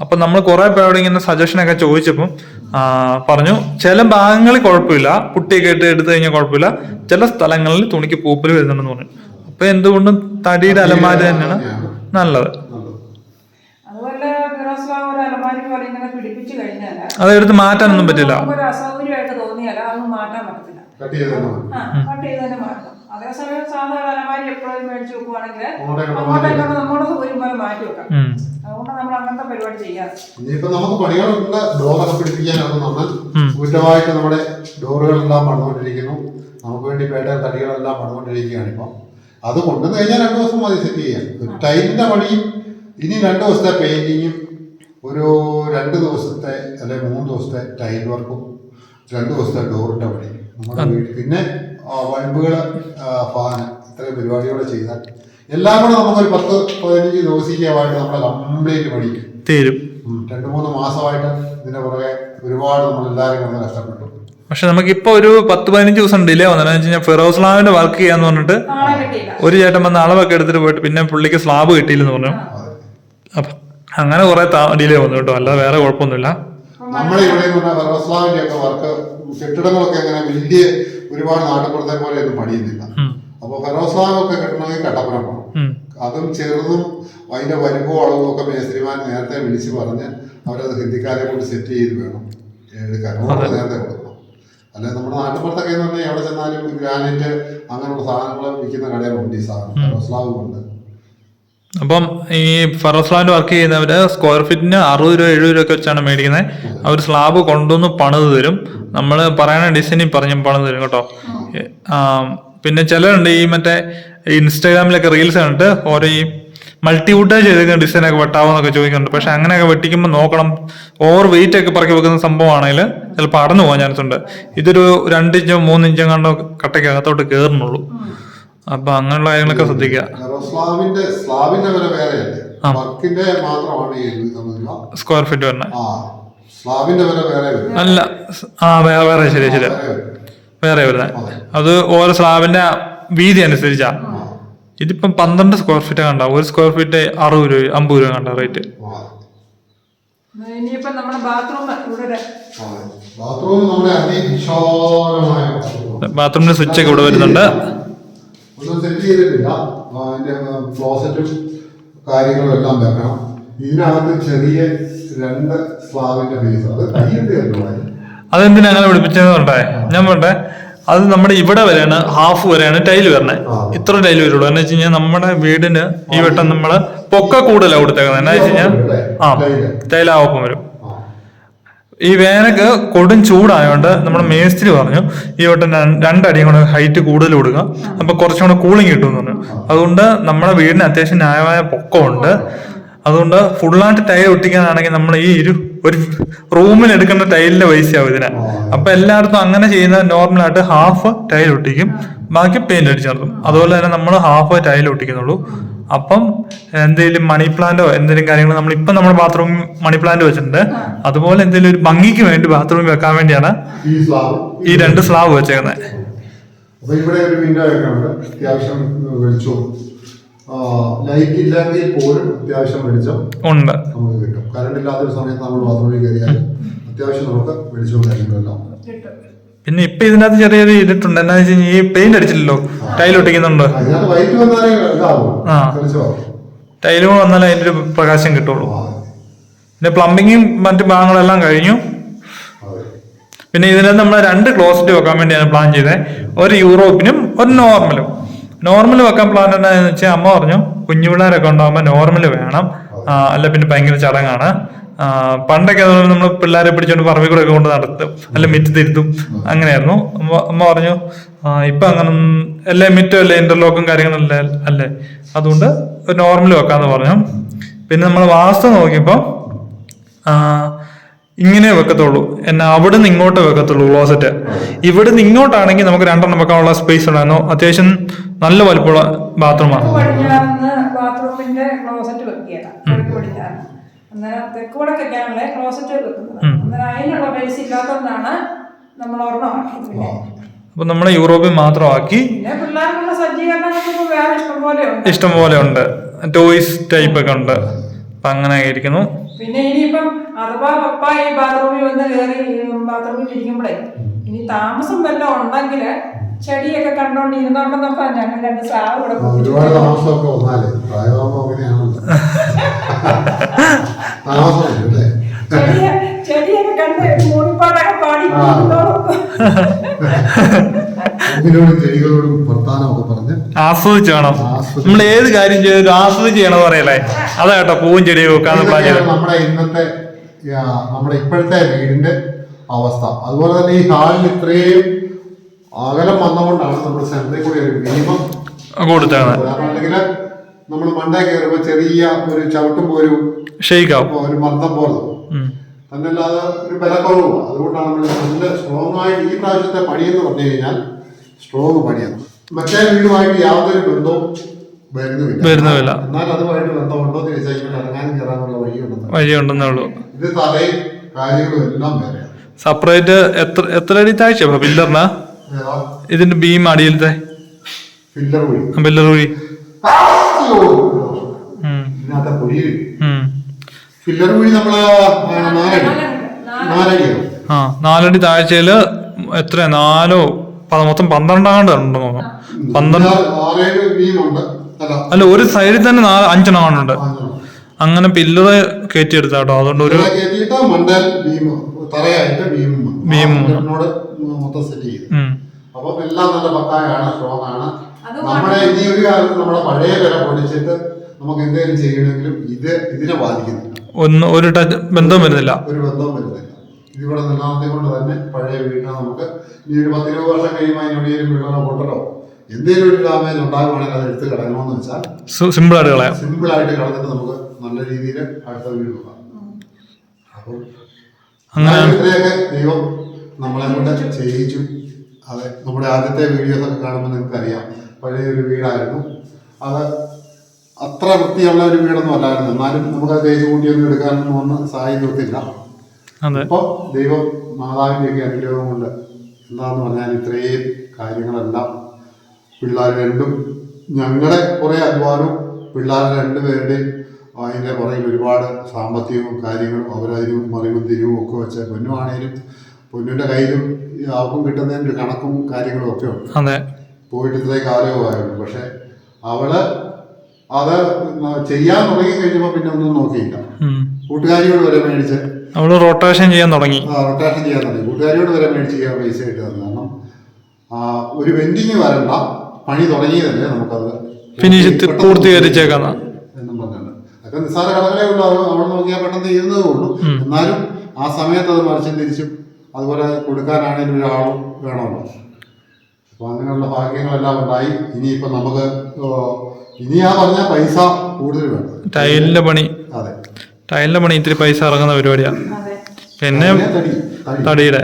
അപ്പൊ നമ്മൾ കുറെ പേരോട് ഇങ്ങനെ സജഷൻ ഒക്കെ ചോദിച്ചപ്പം ആ, പറഞ്ഞു ചില ഭാഗങ്ങളിൽ കുഴപ്പമില്ല. പുട്ടിയൊക്കെ ഇട്ട് എടുത്തു കഴിഞ്ഞാൽ കുഴപ്പമില്ല. ചില സ്ഥലങ്ങളിൽ തുണിക്ക് പൂപ്പൽ വരുന്നുണ്ടെന്ന് പറഞ്ഞു. അപ്പൊ എന്തുകൊണ്ടും തടിയുടെ അലമാര തന്നെയാണ് നല്ലത്. അതെടുത്ത് മാറ്റാനൊന്നും പറ്റില്ല. ഒരു അസൗകര്യമായിട്ട് തോന്നിയാൽ അതൊന്നും മാറ്റാൻ പറ്റത്തില്ല. അതേസമയം സാധാരണ അലമാരി എപ്പോഴും മേടിച്ച് വെക്കുവാണെങ്കിൽ അങ്ങോട്ടേക്ക് അങ്ങോട്ടേക്കാണ് നമ്മുടെ സൗകര്യം മാറ്റി വെക്കാം. അതുകൊണ്ട് നമ്മൾ അങ്ങനത്തെ പരിപാടി ചെയ്യാറ്. ഇനിയിപ്പോ നമുക്ക് പണികളുണ്ട് ഡോറൊക്കെ പിടിപ്പിക്കാനൊക്കെ നമ്മൾ. ഉം. കൂറ്റമായിട്ട് നമ്മുടെ ഡോറുകളെല്ലാം പണിതുകൊണ്ടിരിക്കുന്നു. നമുക്ക് വേണ്ടി പേട്ട തടികളെല്ലാം പണിതുകൊണ്ടിരിക്കുകയാണ് ഇപ്പം. അത് കൊണ്ടുവന്ന് കഴിഞ്ഞാൽ രണ്ടു ദിവസം മതി സെറ്റ് ചെയ്യാം ടൈലിന്റെ പണിയും ഇനി രണ്ട് ദിവസത്തെ പെയിന്റിങ്ങും ഒരു രണ്ട് ദിവസത്തെ അല്ലെ മൂന്ന് ദിവസത്തെ ടൈൽ വർക്കും രണ്ട് ദിവസത്തെ ഡോറിന്റെ പണി നമ്മുടെ വീട്ടിൽ പിന്നെ വൾബുകൾ ഫാന് ഇത്രയും പരിപാടികളെ ചെയ്താൽ എല്ലാം കൂടെ നമുക്കൊരു പത്ത് പതിനഞ്ച് ദിവസിക്കായിട്ട് നമ്മളെ കംപ്ലീറ്റ് പഠിക്കും. തീരും. രണ്ട് മൂന്ന് മാസമായിട്ട് ഇതിന്റെ പുറകെ ഒരുപാട് നമ്മൾ എല്ലാവരും കൂടെ കഷ്ടപ്പെട്ടു. പക്ഷെ നമുക്ക് നമുക്കിപ്പോ ഒരു പത്ത് പതിനഞ്ച് ദിവസം ഡിലേ വന്നു. വെച്ച് കഴിഞ്ഞാൽ ഫിറോസ്ലാമിന്റെ വർക്ക് ചെയ്യാന്ന് പറഞ്ഞിട്ട് ഒരു ചേട്ടൻ വന്ന് അളവൊക്കെ എടുത്തിട്ട് പോയിട്ട് പിന്നെ പുള്ളിക്ക് സ്ലാബ് കിട്ടിയില്ലെന്ന് പറഞ്ഞു. അപ്പൊ അങ്ങനെ കുറെ ഡിലേ വന്നു കേട്ടോ. അല്ലാതെ വേറെ കുഴപ്പമൊന്നുമില്ല. നമ്മുടെ ഇവിടെ ഫിറോസ് സ്ലാബിന്റെ ഒക്കെ വർക്ക് കെട്ടിടങ്ങളൊക്കെ അങ്ങനെ വലിയ ഒരുപാട് നാട്ടുപുറത്തെ പോലെ ഒന്നും പണിയുന്നില്ല. അപ്പൊ ഫെറോസാവൊക്കെ കെട്ടണമെങ്കിൽ കട്ടപ്പന പോകണം. അതും ചെറുതും അതിന്റെ വലുപ്പവും അളവും ഒക്കെ മേസ്ത്രിമാർ നേരത്തെ വിളിച്ചു പറഞ്ഞ് അവരത് ഹിന്ദിക്കാരെ കൊണ്ട് സെറ്റ് ചെയ്ത് വേണം. എടുക്കാൻ നേരത്തെ കൊടുക്കണം. അല്ലെ നമ്മുടെ നാട്ടുപുറത്തൊക്കെ എന്ന് പറഞ്ഞാൽ എവിടെ ചെന്നാലും ഗ്രാനൈറ്റ് അങ്ങനെയുള്ള സാധനങ്ങൾ വിൽക്കുന്ന കടകളുണ്ട് ഈ സാധനം. ഫെറോസ്ലാവ് കൊണ്ട്. അപ്പം ഈ ഫറോസ്ലാമിന്റെ വർക്ക് ചെയ്യുന്നവര് സ്ക്വയർ ഫീറ്റിന് അറുപത് രൂപ എഴുപത് രൂപ ഒക്കെ വെച്ചാണ് മേടിക്കുന്നത് അവർ സ്ലാബ് കൊണ്ടുവന്ന് പണിത് തരും. നമ്മൾ പറയുന്ന ഡിസൈനിൽ പറഞ്ഞ് പണിത് തരും കേട്ടോ. പിന്നെ ചിലരുണ്ട് ഈ മറ്റേ ഇൻസ്റ്റാഗ്രാമിലൊക്കെ റീൽസ് കണ്ടിട്ട് ഓരോ ഈ മൾട്ടിവുഡ് ചെയ്തിരിക്കുന്ന ഡിസൈനൊക്കെ വെട്ടാവെന്നൊക്കെ ചോദിക്കുന്നുണ്ട്. പക്ഷെ അങ്ങനെയൊക്കെ വെട്ടിക്കുമ്പോൾ നോക്കണം. ഓവർ വെയിറ്റ് ഒക്കെ പറക്കി വെക്കുന്ന സംഭവമാണെങ്കിൽ ചിലപ്പോൾ അടന്നു പോകാൻ ചാൻസ് ഉണ്ട്. ഇതൊരു രണ്ടിഞ്ചോ മൂന്നിഞ്ചോ കണ്ടോ കട്ടയ്ക്ക് അകത്തോട്ട് കയറുന്നുള്ളൂ അപ്പൊ അങ്ങനെയുള്ള കാര്യങ്ങളൊക്കെ ശ്രദ്ധിക്കുക. സ്ലാബിന്റെ സ്ലാവിന്റെ വില വേറെയല്ലേ വർക്കിന്റെ മാത്രമാണ് ഈ എഴുപത് സ്ക്വയർ ഫീറ്റ് സ്ലാബിന്റെ വില വേറെ അല്ല ആ വേ- വേറെ ശരി ശരി. വേറെ വരും. വരുന്നത് അത്. ഓരോ സ്ലാബിന്റെ വീതി അനുസരിച്ചാ. ഇതിപ്പം പന്ത്രണ്ട് സ്ക്വയർ ഫീറ്റ് കണ്ട. ഒരു സ്ക്വയർ ഫീറ്റ് അറുപത് രൂപ അമ്പത് രൂപ കണ്ട റേറ്റ് ബാത്റൂമിന്റെ സ്വിച്ച് ഒക്കെ ഇവിടെ വരുന്നുണ്ട്. ഒന്നും സെറ്റ് ചെയ്തിട്ടില്ല. അതിന്റെ ക്ലോസറ്റും കാര്യങ്ങളും എല്ലാം വെക്കണം. ഇതിനകത്ത് ചെറിയ രണ്ട് സ്ലാബിന്റെ പീസ് അത് കയ്യിൽ അതെന്തിനാ അങ്ങനെ പിടിപ്പിച്ചെന്ന് പറഞ്ഞേ ഞാൻ പറഞ്ഞേ അത് നമ്മുടെ ഇവിടെ വരെയാണ് ഹാഫ് വരെയാണ് ടൈൽ വരണേ. ഇത്ര ടൈൽ വരുള്ളൂ. എന്ന് വെച്ച് കഴിഞ്ഞാൽ നമ്മുടെ വീടിന് ഈ വട്ടം നമ്മൾ പൊക്ക കൂടുതലാണ് കൊടുത്തേക്കുന്നത്. എന്നാ വെച്ച് കഴിഞ്ഞാൽ ആ ടൈലാവപ്പം വരും. ഈ വേനക്ക് കൊടും ചൂടായതുകൊണ്ട് നമ്മുടെ മേസ്ത്രി പറഞ്ഞു ഈ വട്ടം രണ്ടടിയും കൂടെ ഹൈറ്റ് കൂടുതൽ കൊടുക്കുക അപ്പൊ കുറച്ചും കൂടെ കൂളിംഗ് കിട്ടുമെന്ന് പറഞ്ഞു. അതുകൊണ്ട് നമ്മുടെ വീടിന് അത്യാവശ്യം ന്യായമായ പൊക്കമുണ്ട്. അതുകൊണ്ട് ഫുള്ളായിട്ട് ടൈൽ ഒട്ടിക്കാനാണെങ്കിൽ നമ്മൾ ഈ ഒരു ഒരു റൂമിൽ എടുക്കേണ്ട ടൈലിന്റെ പൈസയാവും ഇതിന്. അപ്പൊ എല്ലായിടത്തും അങ്ങനെ ചെയ്യുന്ന നോർമലായിട്ട് ഹാഫ് ടൈൽ ഒട്ടിക്കും. ബാക്കി പെയിന്റ് അടിച്ചു നടത്തും. അതുപോലെ തന്നെ നമ്മൾ ഹാഫ് ടൈൽ ഒട്ടിക്കുന്നുള്ളൂ. അപ്പം എന്തെങ്കിലും മണി പ്ലാന്റോ എന്തെങ്കിലും കാര്യങ്ങൾ നമ്മൾ ഇപ്പം നമ്മുടെ ബാത്റൂമിൽ മണി പ്ലാന്റ് വെച്ചിട്ടുണ്ട്. അതുപോലെ എന്തെങ്കിലും ഒരു ഭംഗിക്ക് വേണ്ടി ബാത്റൂമിൽ വെക്കാൻ വേണ്ടിയാണ് ഈ സ്ലാബ് ഈ രണ്ട് സ്ലാബ് വെച്ചേക്കുന്നത്. അപ്പൊ ഇവിടെ ഒരു ഉണ്ട്. അത്യാവശ്യം വെളിച്ചവും ലൈറ്റ് ഇല്ലെങ്കിൽ പോലും അത്യാവശ്യം വെളിച്ചം ഉണ്ട്. നമുക്ക് കിട്ടും. കറണ്ട് ഇല്ലാത്തൊരു സമയത്ത് നമ്മൾ ബാത്റൂമിൽ കയറിയാൽ അത്യാവശ്യം നമുക്ക് വെളിച്ചവും കാര്യങ്ങളെല്ലാം കിട്ടും. പിന്നെ ഇപ്പൊ ഇതിനകത്ത് ചെറിയൊരു ഇരുട്ടുണ്ട് എന്താ വെച്ച് കഴിഞ്ഞാൽ ഈ പെയിന്റ് അടിച്ചില്ലല്ലോ? ടൈൽ ഒട്ടിക്കുന്നുണ്ട്. ആ. ടൈലും വന്നാലേ അതിന്റെ ഒരു പ്രകാശം കിട്ടുള്ളൂ. പിന്നെ പ്ലംബിങ്ങും മറ്റു ഭാഗങ്ങളെല്ലാം കഴിഞ്ഞു. പിന്നെ ഇതിനകത്ത് നമ്മൾ രണ്ട് ക്ലോസറ്റ് വെക്കാൻ വേണ്ടിയാണ് പ്ലാൻ ചെയ്തത് ഒരു യൂറോപ്പിനും ഒരു നോർമലും. നോർമൽ വെക്കാൻ പ്ലാൻ എന്താണെന്ന് വെച്ചാൽ അമ്മ പറഞ്ഞു കുഞ്ഞു പിള്ളേരൊക്കെ ഉണ്ടാകുമ്പോൾ നോർമൽ വേണം. അല്ല പിന്നെ ഭയങ്കര ചടങ്ങാണ്. പണ്ടൊക്കെ അതുപോലെ നമ്മൾ പിള്ളേരെ പിടിച്ചോണ്ട് പറമ്പിൽ കൂടെ ഒക്കെ കൊണ്ട് നടത്തും. അല്ല മിറ്റ് തിരുത്തും അങ്ങനെയായിരുന്നു. അമ്മ പറഞ്ഞു ഇപ്പൊ അങ്ങനെ എല്ലാ അല്ലേ മിറ്റും അല്ലേ ഇന്റർലോക്കും കാര്യങ്ങളല്ലേ അല്ലേ അതുകൊണ്ട് ഒരു നോർമൽ വെക്കാന്ന് പറഞ്ഞു. പിന്നെ നമ്മൾ വാസ്തു നോക്കിയപ്പോൾ ഇങ്ങനെ വെക്കത്തുള്ളൂ. എന്നാ അവിടെ നിന്ന് ഇങ്ങോട്ട് വെക്കത്തുള്ളൂ ക്ലോസറ്റ് ഇവിടെ നിന്ന് ഇങ്ങോട്ടാണെങ്കിൽ നമുക്ക് രണ്ടെണ്ണം വെക്കാനുള്ള സ്പേസ് ഉണ്ടായിരുന്നു. അത്യാവശ്യം നല്ല വലുപ്പമുള്ള ബാത്റൂമാണ് അന്നേരം തെക്ക് വടക്കൊക്കെയാണല്ലേ ക്ലോസറ്റ് വെക്കുന്നത്. അന്നേരം അതിനുള്ള പൈസ ഇല്ലാത്തതുകൊണ്ടാണ് നമ്മൾ ഓർമ്മമാക്കിയത് പിന്നെ അപ്പൊ നമ്മളെ യൂറോപ്പിൽ മാത്രമാക്കി. പിന്നെ പിള്ളേർക്കുള്ള സജ്ജീകരണങ്ങൾക്ക് വേറെ ഇഷ്ടം പോലെ ഉണ്ട്. ഉണ്ട്. ടോയ്സ് ടൈപ്പ് ഒക്കെ ഉണ്ട്. അപ്പൊ അങ്ങനെ ആയിരിക്കുന്നു. പിന്നെ ഇനിയിപ്പം അഥവാ പപ്പ ഈ ബാത്റൂമിൽ വന്ന് കയറി ബാത്റൂമിൽ ഇരിക്കുമ്പോഴേ ഇനി താമസം വല്ലതും ഉണ്ടെങ്കിൽ ചെടിയൊക്കെ കണ്ടോണ്ടിരുന്നോണ്ടെന്നൊക്കെ ഞങ്ങൾ രണ്ട് സാവ് ഇവിടെ ചെടിയൊക്കെ കണ്ട് പാടി. നമ്മൾ ഏത് കാര്യം ചെയ്ത് ആസ്വദിച്ച് ചെയ്യണം പറയല്ലേ? അതാ കേട്ടോ പൂവും ചെടിയും വെക്കാന്ന് പറഞ്ഞത്. നമ്മുടെ ഇന്നത്തെ നമ്മുടെ ഇപ്പോഴത്തെ വീടിന്റെ അവസ്ഥ. അതുപോലെ തന്നെ ഈ ഹാളിൽ ഇത്രയും അകലം വന്നുകൊണ്ടാണ് നമ്മൾ സെന്ററിൽ കൂടി ഒരു മിനിമം കൊടുത്താണ് നമ്മൾ മണ്ടേ കയറുമ്പോൾ ചെറിയ ഒരു ചവിട്ടും ഒരു ഒരു മർദ്ദം പോലെ. തോന്നും. ഉം. തന്നല്ലാതെ ഒരു ബലക്കുറവും അതുകൊണ്ടാണ് നമ്മൾ നല്ല സ്ട്രോങ് ആയിട്ട് ഈ പ്രാവശ്യത്തെ പണിയെന്ന് എന്ന് പറഞ്ഞു കഴിഞ്ഞാൽ സ്ട്രോങ് പണിയാണ്. മറ്റേ വീടുമായിട്ട് യാതൊരു ബന്ധവും വരുന്നുമില്ല. വരുന്നുമില്ല. എന്നാൽ അതുമായിട്ട് ബന്ധമുണ്ടോ എന്ന് ചോദിച്ചാൽ ഇങ്ങനെ ഇറങ്ങാനും കയറാനുള്ള വഴിയുണ്ടെന്ന്. വഴിയുണ്ടെന്നേ ഉള്ളൂ ഇത് തലയും കാര്യങ്ങളും എല്ലാം വേറെ സെപ്പറേറ്റ് എത്ര എത്ര അടി താഴ്ച പില്ലറിനാ? ഇതിന്റെ ബീം അടിയിലത്തെ? ഫില്ലർ വഴി പില്ലർ വഴി ഉം. ഇതിനകത്തെ കുഴി. ഫില്ലർ വഴി നമ്മൾ നാലടി. നാലടിയാണ് ആ നാലടി താഴ്ചയിൽ എത്ര? നാലോ? മൊത്തം പന്ത്രണ്ടാണ്ട് ഉണ്ടെന്ന് തോന്നുന്നു. പന്ത്രണ്ട്. അല്ല. ഒരു സൈഡിൽ തന്നെ നാല് അഞ്ചെണ്ണം. ഉണ്ട്. അങ്ങനെ പില്ലറ് കയറ്റിയെടുത്ത കേട്ടോ. അതുകൊണ്ട് ഒരു ഭീമും. അപ്പം എല്ലാം നല്ല പക്കായാണ് സ്ട്രോങ് ആണ്. നമ്മുടെ ഇനി ഒരു കാലത്ത് നമ്മുടെ പഴയ വില പൊടിച്ചിട്ട് നമുക്ക് എന്തെങ്കിലും ചെയ്യണമെങ്കിലും ഇത് ഇതിനെ ബാധിക്കുന്നില്ല. ഒന്ന് ഒരു ടച്ച് ബന്ധം വരുന്നില്ല. ഒരു ബന്ധവും വരുന്നില്ല. ഇതിവിടെ നിലനിർത്തിക്കൊണ്ട് തന്നെ പഴയ വീടിനെ നമുക്ക് ഇനി ഒരു പത്തിരുപത് വർഷം കഴിയുമ്പോൾ അതിനൊരു വീടോ പൊട്ടലോ എന്തെങ്കിലും ഒരു ഡാമേജ് ഉണ്ടാകുവാണെങ്കിൽ അത് എടുത്ത് കളയണമെന്ന് വെച്ചാൽ സിമ്പിൾ ആയിട്ട് കളയാം. സിമ്പിൾ ആയിട്ട് കളഞ്ഞിട്ട് നമുക്ക് നല്ല രീതിയിൽ അടുത്ത വീട് വെക്കാം. അപ്പോൾ അങ്ങനെ ഇത്രയൊക്കെ ദൈവം നമ്മളെ കൊണ്ട് ചെയ്യിച്ചു. അതെ നമ്മുടെ ആദ്യത്തെ വീഡിയോസ് ഒക്കെ കാണുമ്പോൾ നിങ്ങൾക്ക് അറിയാം പഴയ ഒരു വീടായിരുന്നു. അത് അത്ര വൃത്തിയുള്ള ഒരു വീടൊന്നും അല്ലായിരുന്നു. എന്നാലും നമുക്ക് അത് തേജ് കൂട്ടിയൊന്നും എടുക്കാനൊന്നും ഒന്നും സഹായിക്കത്തില്ല അപ്പോൾ ദൈവം മാതാവിന്റെയൊക്കെ അനുഗ്രഹം കൊണ്ട് എന്താന്ന് പറഞ്ഞാൽ ഇത്രയും കാര്യങ്ങളെല്ലാം പിള്ളേർ രണ്ടും ഞങ്ങളുടെ കുറെ അധ്വാനവും പിള്ളേർ രണ്ടുപേരുടെയും അതിന്റെ പുറകിൽ ഒരുപാട് സാമ്പത്തികവും കാര്യങ്ങളും അവരതിനും മറിവും തിരിവും ഒക്കെ വെച്ച് പൊന്നുവാണേലും പൊന്നിന്റെ കയ്യിലും ഈ ആർക്കും കിട്ടുന്നതിന്റെ കണക്കും കാര്യങ്ങളും ഒക്കെ ഉണ്ട്. പോയിട്ട് ഇത്രയും കാലവുമായിരുന്നു പക്ഷെ അവൾ അത് ചെയ്യാൻ തുടങ്ങി കഴിഞ്ഞപ്പോ പിന്നെ ഒന്നും നോക്കിയില്ല. കൂട്ടുകാരിയോട് വരെ മേടിച്ച് അവൾ റൊട്ടേഷൻ ചെയ്യാൻ തുടങ്ങി. റൊട്ടേഷൻ ചെയ്യാൻ തുടങ്ങി. കൂട്ടുകാരിയോട് വരെ മേടിച്ച് ചെയ്യാൻ പൈസ കിട്ടുന്നത് കാരണം ഒരു വെൻഡിങ് വരണ്ട. പണി തുടങ്ങിയതല്ലേ നമുക്കത് ഫിനിഷ് പൂർത്തീകരിച്ചേക്കാം എന്നും പറഞ്ഞാണ്. അതൊക്കെ നിസ്സാര കടകളേ ഉള്ളൂ. അവൾ നോക്കിയാൽ പെട്ടെന്ന് ചെയ്യുന്നതേ ഉള്ളൂ. എന്നാലും ആ സമയത്ത് അത് മറിച്ചും തിരിച്ചും അതുപോലെ കൊടുക്കാനാണെങ്കിലും ഒരാളും വേണമല്ലോ. അപ്പോൾ അങ്ങനെയുള്ള ഭാഗ്യങ്ങളെല്ലാം ഉണ്ടായി. ഇനിയിപ്പോൾ നമുക്ക് ഇനി ആ പറഞ്ഞ പൈസ കൂടുതൽ വേണം. ടൈലിന്റെ പണി. അതെ. ടൈലിന്റെ പണി ഇത്തിരി പൈസ ഇറങ്ങുന്ന പരിപാടിയാണ് പിന്നെ പിന്നെ തടി. തടി. തടിയുടെ.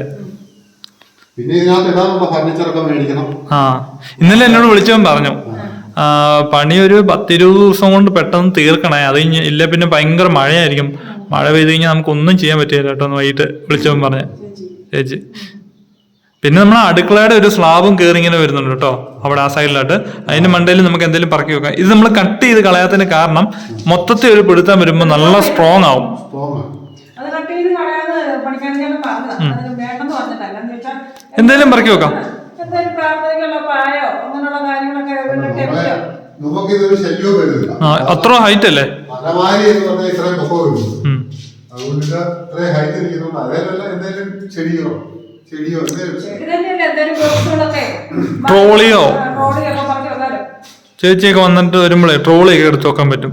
പിന്നെ ഇതിനകത്ത് ഇടാനുള്ള ഫർണിച്ചറൊക്കെ മേടിക്കണം. ആ. ഇന്നലെ എന്നോട് വിളിച്ചവൻ പറഞ്ഞു പണി ഒരു പത്തിരുപത് ദിവസം കൊണ്ട് പെട്ടെന്ന് തീർക്കണേ. അത് കഴിഞ്ഞ് ഇല്ല പിന്നെ ഭയങ്കര മഴയായിരിക്കും. മഴ പെയ്ത് കഴിഞ്ഞാൽ നമുക്കൊന്നും ചെയ്യാൻ പറ്റില്ല കേട്ടോ വൈകിട്ട് വിളിച്ചവൻ പറഞ്ഞു. ചേച്ചി. പിന്നെ നമ്മൾ അടുക്കളയുടെ ഒരു സ്ലാബും കയറി ഇങ്ങനെ വരുന്നുണ്ട് കേട്ടോ അവിടെ ആ സൈഡിലായിട്ട്. അതിന്റെ മണ്ടയിൽ നമുക്ക് എന്തെങ്കിലും പറക്കി വെക്കാം. ഇത് നമ്മൾ കട്ട് ചെയ്ത് കളയാത്തതിന് കാരണം മൊത്തത്തിൽ ഒരു പിടുത്തം വരുമ്പോൾ നല്ല സ്ട്രോങ് ആവും. എന്തെങ്കിലും പറക്കി വെക്കാം. അത്ര ഹൈറ്റ് അല്ലേ? അതുകൊണ്ട് ഹൈറ്റ് ഇരിക്കുന്നുണ്ട് എന്തെങ്കിലും ചെടിയോ ട്രോളിയോ? ചേച്ചിയൊക്കെ വന്നിട്ട് വരുമ്പോഴേ ട്രോളിയൊക്കെ എടുത്ത് വെക്കാൻ പറ്റും.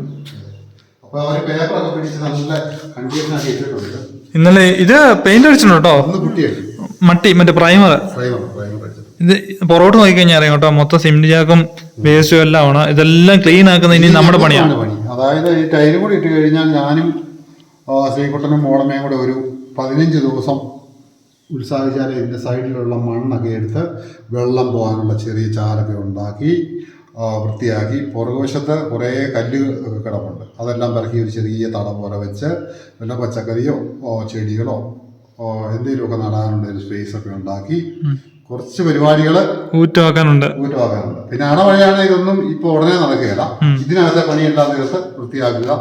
ഇന്നലെ ഇത് പെയിന്റ് അടിച്ചിട്ടുണ്ടോ മട്ടി മറ്റേ പ്രൈമർ പ്രൈമർ പ്രൈമർ അടിച്ചത്. ഇത് പുറകോട്ട് നോക്കിക്കഴിഞ്ഞാൽ അറിയാം കേട്ടോ മൊത്തം സിമെന്റ് ചാക്കും വേസ്റ്റും എല്ലാം ആണ്. ഇതെല്ലാം ക്ലീൻ ആക്കുന്ന ഇനി നമ്മുടെ പണിയാണ് അതായത് ഈ ടൈലും കൂടി ഇട്ട് കഴിഞ്ഞാൽ ഞാനും ശ്രീകുട്ടനും മോളമ്മയും കൂടെ ഒരു പതിനഞ്ച് ദിവസം ഉത്സാഹിച്ചാൽ ഇതിന്റെ സൈഡിലുള്ള മണ്ണൊക്കെ എടുത്ത് വെള്ളം പോകാനുള്ള ചെറിയ ചാലൊക്കെ ഉണ്ടാക്കി വൃത്തിയാക്കി. പുറകുവശത്ത് കുറേ കല്ല് കിടപ്പുണ്ട്. അതെല്ലാം പിറക്കി ഒരു ചെറിയ തട പോലെ വെച്ച് വല്ല പച്ചക്കറിയോ ചെടികളോ എന്തെങ്കിലുമൊക്കെ നടാനുള്ള ഒരു സ്പേസ് ഒക്കെ ഉണ്ടാക്കി. കുറച്ച് പരിപാടികൾ ഊറ്റ് വെക്കാനുണ്ട് ഊറ്റമാക്കാനുണ്ട് പിന്നെ അണവഴിയാണെങ്കിൽ ഇതൊന്നും ഇപ്പൊ ഉടനെ നടക്കുകയില്ല. ഇതിനകത്തെ പണിയെല്ലാം തീർത്ത് വൃത്തിയാക്കുക.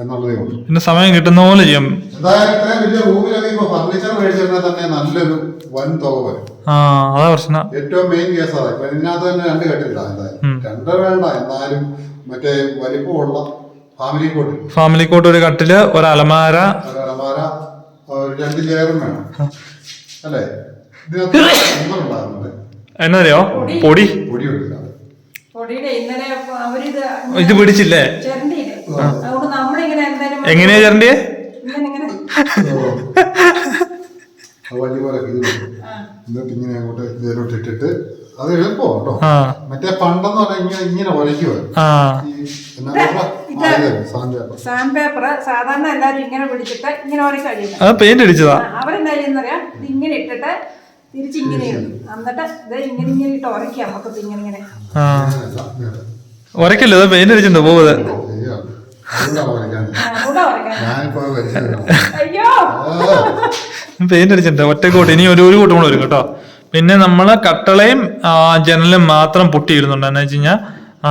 എന്നുള്ളതേ ഉള്ളൂ. പിന്നെ സമയം കിട്ടുന്ന പോലെ ചെയ്യാം. എന്തായാലും ഇത്രയും വലിയ റൂമിലൊക്കെ ഇപ്പൊ ഫർണിച്ചർ മേടിച്ചിരുന്നാൽ തന്നെ നല്ലൊരു വൻ തുക വരും. ആ അതാ പ്രശ്നം. ഏറ്റവും മെയിൻ കേസ് അതാ. ഇപ്പൊ ഇതിനകത്ത് തന്നെ രണ്ട് കെട്ടില്ല എന്തായാലും. രണ്ട് വേണ്ട. എന്നാലും മറ്റേ വലിപ്പമുള്ള ഫാമിലി കോട്ട് ഫാമിലി കോട്ട് ഒരു കട്ടിൽ ഒരു അലമാര. ഒരു അലമാര ഒരു രണ്ട് ചെയറും വേണം. അല്ലേ? ഇതിനകത്ത് ഉണ്ടാകുന്നുണ്ട് എന്നറിയോ? പൊടി. പൊടി. അവരിത് ഇത് പിടിച്ചില്ലേ ചിരണ്ടിയില്ലേ അതുകൊണ്ട് നമ്മളിങ്ങനെ എന്തായാലും എങ്ങനെയാ കൊടുക്കും. എന്നിട്ട് ഇങ്ങനെ അങ്ങോട്ട് ഇതിലോട്ട് ഇട്ടിട്ട് അത് എളുപ്പമാണ് കേട്ടോ. മറ്റേ പണ്ടെന്ന് പറഞ്ഞാൽ ഇങ്ങനെ ഇങ്ങനെ ആ. ഈ എന്നാ പേപ്പറാ? Sand paper. സാധാരണ എല്ലാരും ഇങ്ങനെ പിടിച്ചിട്ട് ഇങ്ങനെ പെയിന്റ് അടിച്ചതാ? അവരെന്താ ചെയ്യുന്നറിയാം ഇത് ഇങ്ങനെ ഇട്ടിട്ട് തിരിച്ചിങ്ങനെ ഇടും. എന്നിട്ട് ഇത് ഇങ്ങനെ ഇങ്ങനെ ഇട്ട് ഉരയ്ക്കാം. മൊത്തത്തിൽ ഇങ്ങനെ ഇങ്ങനെ. ഉരക്കല്ലോ പെയിന്റ് അടിച്ചിട്ടുണ്ട്? പോവത് ശരിയാണ്. ഒറ്റക്കോട്ട് ഇനി ഒരു ഒരു കൂട്ടം കൂടെ വരും കേട്ടോ. പിന്നെ നമ്മൾ കട്ടളയും ജനലും മാത്രം പൊട്ടിയിരുന്നുണ്ട്. എന്ന് വെച്ച് കഴിഞ്ഞാൽ ആ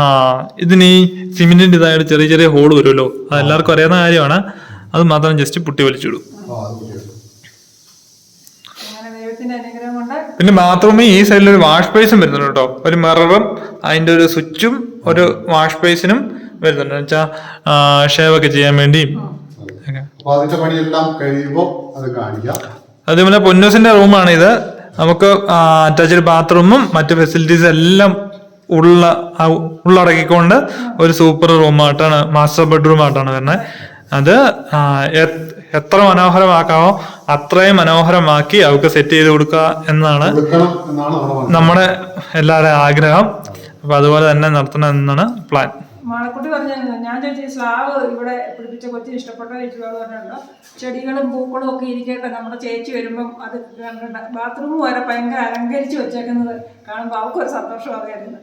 ഇതിന് ഈ സിമെന്റിന്റെ ഇതായിട്ട് ചെറിയ ചെറിയ ഹോൾ വരുമല്ലോ. അത് എല്ലാവർക്കും അറിയാവുന്ന കാര്യമാണ്. അത് മാത്രം ജസ്റ്റ് പുട്ടി വലിച്ചിടും. ആ, അങ്ങനെ ദൈവത്തിന്റെ അനുഗ്രഹം കൊണ്ട് പിന്നെ ബാത്റൂമിൽ ഈ സൈഡിൽ ഒരു വാഷ് ബേസും വരുന്നുണ്ട് കേട്ടോ. ഒരു മിററും അതിന്റെ ഒരു സ്വിച്ചും ഒരു വാഷ് ബേസിനും വരുന്നുണ്ട്. വെച്ചാൽ ഷേവ് ചെയ്യാൻ വേണ്ടി. അതിന്റെ പണിയെല്ലാം കഴിയുമ്പോൾ അത് കാണിക്കാം. അതേപോലെ പൊന്നൂസിന്റെ റൂമാണ് ഇത്. നമുക്ക് അറ്റാച്ച്ഡ് ബാത്റൂമും മറ്റു ഫെസിലിറ്റീസ് എല്ലാം ഉള്ള ഉള്ളടക്കിക്കൊണ്ട് ഒരു സൂപ്പർ റൂമായിട്ടാണ് മാസ്റ്റർ ബെഡ്റൂം ആയിട്ടാണ് വരുന്നത്. അത് എത്ര മനോഹരമാക്കാമോ അത്രയും മനോഹരമാക്കി അവർക്ക് സെറ്റ് ചെയ്ത് കൊടുക്കുക എന്നാണ് നമ്മുടെ എല്ലാവരുടെ ആഗ്രഹം. അപ്പൊ അതുപോലെ തന്നെ നടത്തണം എന്നാണ് പ്ലാൻ മാളക്കുട്ടി പറഞ്ഞു ഞാൻ ചോദിച്ചു സ്ലാവ് ഇവിടെ പിടിപ്പിച്ച കൊച്ചിന് ഇഷ്ടപ്പെട്ട ചേച്ചിയോട് പറഞ്ഞല്ലോ ചെടികളും പൂക്കളും ഒക്കെ ഇരിക്കട്ടെ നമ്മുടെ ചേച്ചി വരുമ്പം അത് ബാത്റൂം വരെ ഭയങ്കര അലങ്കരിച്ച് വെച്ചേക്കുന്നത് കാണുമ്പോൾ അവർക്കൊരു സന്തോഷം അറിയായിരുന്നു.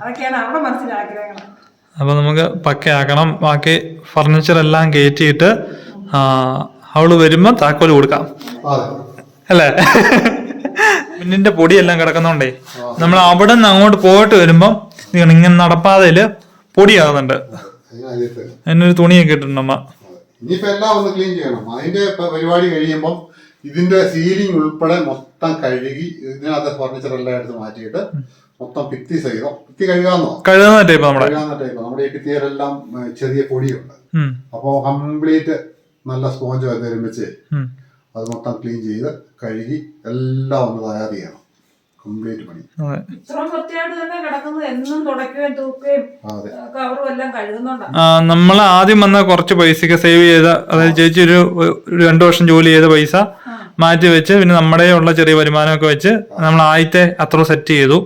അതൊക്കെയാണ് അവിടെ മനസ്സിലെ ആഗ്രഹങ്ങൾ അപ്പൊ നമുക്ക് പക്കയാക്കണം ബാക്കി ഫർണിച്ചർ എല്ലാം കയറ്റിയിട്ട് അവൾ വരുമ്പോ താക്കോൽ കൊടുക്കാം. അല്ലേ? മിന്നിന്റെ പൊടിയെല്ലാം കിടക്കുന്നോണ്ടേ. നമ്മൾ അവിടെ നിന്ന് അങ്ങോട്ട് പോയിട്ട് വരുമ്പം ഇങ്ങനെ ഇങ്ങനെ നടപ്പാതയിൽ പൊടിയാകുന്നുണ്ട് എന്നൊരു തുണിയൊക്കെ ഇട്ടിട്ടുണ്ട് അമ്മ. ഇനിയിപ്പോ എല്ലാം ഒന്ന് ക്ലീൻ ചെയ്യണം. അതിന്റെ പരിപാടി കഴിയുമ്പോൾ ഇതിന്റെ സീലിംഗ് ഉൾപ്പെടെ മൊത്തം കഴുകി ഇതിനകത്ത് ഫർണിച്ചർ എല്ലാം എടുത്ത് മാറ്റിയിട്ട് മൊത്തം ഭിത്തി സഹിതം. ഭിത്തി കഴുകാന്നോ കഴുകുന്ന ടൈപ്പ് നമ്മുടെ. കഴുകാന്ന ടൈപ്പ് നമ്മുടെ ഈ ഭിത്തിയിലെല്ലാം ചെറിയ പൊടിയുണ്ട്. അപ്പോൾ കംപ്ലീറ്റ് നല്ല സ്പോഞ്ച് വെച്ച്. അത് മൊത്തം ക്ലീൻ ചെയ്ത് കഴുകി എല്ലാം ഒന്ന് തയ്യാർ ചെയ്യണം. കംപ്ലീറ്റ് പണി. അതെ. ഇത്രയും വൃത്തിയായിട്ട് തന്നെ കിടക്കുന്നത് എന്നും തുടക്കുകയും തൂക്കുകയും കവറും എല്ലാം കഴുകുന്നുണ്ടാണ് നമ്മൾ ആദ്യം വന്ന കുറച്ച് പൈസയൊക്കെ സേവ് ചെയ്ത അതായത് ചേച്ചി ഒരു രണ്ടു വർഷം ജോലി ചെയ്ത പൈസ മാറ്റി വെച്ച് പിന്നെ നമ്മുടെ ഉള്ള ചെറിയ വരുമാനമൊക്കെ വെച്ച് നമ്മൾ ആദ്യത്തെ അത്ര സെറ്റ് ചെയ്തു.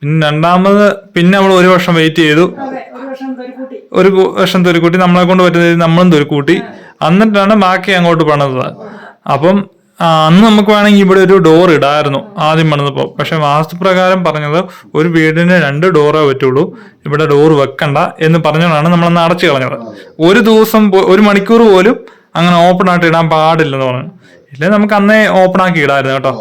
പിന്നെ രണ്ടാമത് പിന്നെ നമ്മൾ ഒരു വർഷം വെയിറ്റ് ചെയ്തു. അതെ ഒരു വർഷം തൊരുക്കൂട്ടി നമ്മളെ കൊണ്ട് പറ്റുന്ന നമ്മളും തൊരുക്കൂട്ടി എന്നിട്ടാണ് ബാക്കി അങ്ങോട്ട് പണിതത്. അപ്പം അന്ന് നമുക്ക് വേണമെങ്കിൽ ഇവിടെ ഒരു ഡോർ ഇടായിരുന്നു ആദ്യം പണിതപ്പോൾ പക്ഷെ വാസ്തുപ്രകാരം പറഞ്ഞത് ഒരു വീടിന് രണ്ട് ഡോറേ പറ്റുള്ളൂ ഇവിടെ ഡോർ വെക്കണ്ട എന്ന് പറഞ്ഞുകൊണ്ടാണ് നമ്മളന്ന് അടച്ചു കളഞ്ഞത്. ഒരു ദിവസം ഒരു മണിക്കൂർ പോലും അങ്ങനെ ഓപ്പൺ ആയിട്ട് ഇടാൻ പാടില്ലെന്ന് പറഞ്ഞു. ഇല്ലേ നമുക്ക് അന്നേ ഓപ്പൺ ആക്കി ഇടായിരുന്നു കേട്ടോ.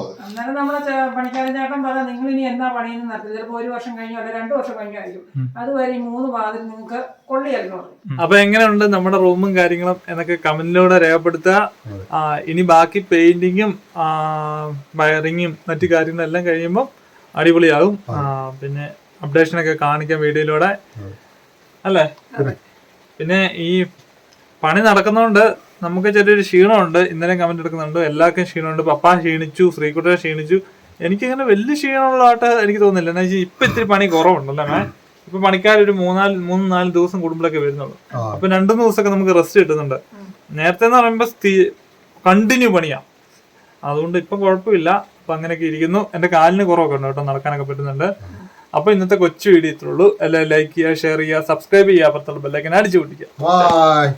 നമ്മളെ പണിക്കാരൻ ചേട്ടൻ പറയാം നിങ്ങൾ ഇനി എന്താ പണിയെന്ന് നടത്തി ചിലപ്പോൾ ഒരു വർഷം കഴിഞ്ഞോ അല്ലെ രണ്ടു വർഷം കഴിഞ്ഞോ ആയിരിക്കും. അതുവരെ ഈ മൂന്ന് വാതിൽ നിങ്ങൾക്ക് കൊള്ളിയായിരുന്നു അപ്പൊ എങ്ങനെയുണ്ട് നമ്മുടെ റൂമും കാര്യങ്ങളും എന്നൊക്കെ കമന്റിലൂടെ രേഖപ്പെടുത്തുക. ഇനി ബാക്കി പെയിന്റിങ്ങും വയറിങ്ങും മറ്റു കാര്യങ്ങളും എല്ലാം കഴിയുമ്പോൾ അടിപൊളിയാകും. പിന്നെ അപ്ഡേഷൻ ഒക്കെ കാണിക്കാം വീഡിയോയിലൂടെ. അല്ലേ? പിന്നെ ഈ പണി നടക്കുന്നതുകൊണ്ട് നമുക്ക് ചെറിയൊരു ക്ഷീണമുണ്ട്. ഇന്നലെ കമന്റ് എടുക്കുന്നുണ്ട്. എല്ലാവർക്കും ക്ഷീണമുണ്ട്. പപ്പ ക്ഷീണിച്ചു. ശ്രീകുട്ടിയെ ക്ഷീണിച്ചു. എനിക്കങ്ങനെ വലിയ ക്ഷീണമുള്ളതായിട്ട് എനിക്ക് തോന്നുന്നില്ല. എന്നാ വെച്ചാൽ ഇപ്പൊ ഇത്തിരി പണി കുറവുണ്ടല്ലേ മേ. ഇപ്പൊ പണിക്കാർ ഒരു മൂന്നാൽ മൂന്ന് നാല് ദിവസം കൂടുമ്പോഴൊക്കെ വരുന്നുള്ളൂ. അപ്പൊ രണ്ടു ദിവസമൊക്കെ നമുക്ക് റെസ്റ്റ് കിട്ടുന്നുണ്ട്. നേരത്തെ എന്ന് പറയുമ്പോ കണ്ടിന്യൂ പണിയാ. അതുകൊണ്ട് ഇപ്പം കുഴപ്പമില്ല. അപ്പൊ അങ്ങനെയൊക്കെ ഇരിക്കുന്നു. എന്റെ കാലിന് കുറവൊക്കെ ഉണ്ട് കേട്ടോ. നടക്കാനൊക്കെ പറ്റുന്നുണ്ട്. അപ്പൊ ഇന്നത്തെ കൊച്ചു വീഡിയോ ഇത്രയുള്ളൂ എല്ലാം ലൈക്ക് ചെയ്യുക ഷെയർ ചെയ്യുക സബ്സ്ക്രൈബ് ചെയ്യുക. അപ്പുറത്തുള്ള ബെല്ലൈക്കൻ അടിച്ചു പിടിക്കുക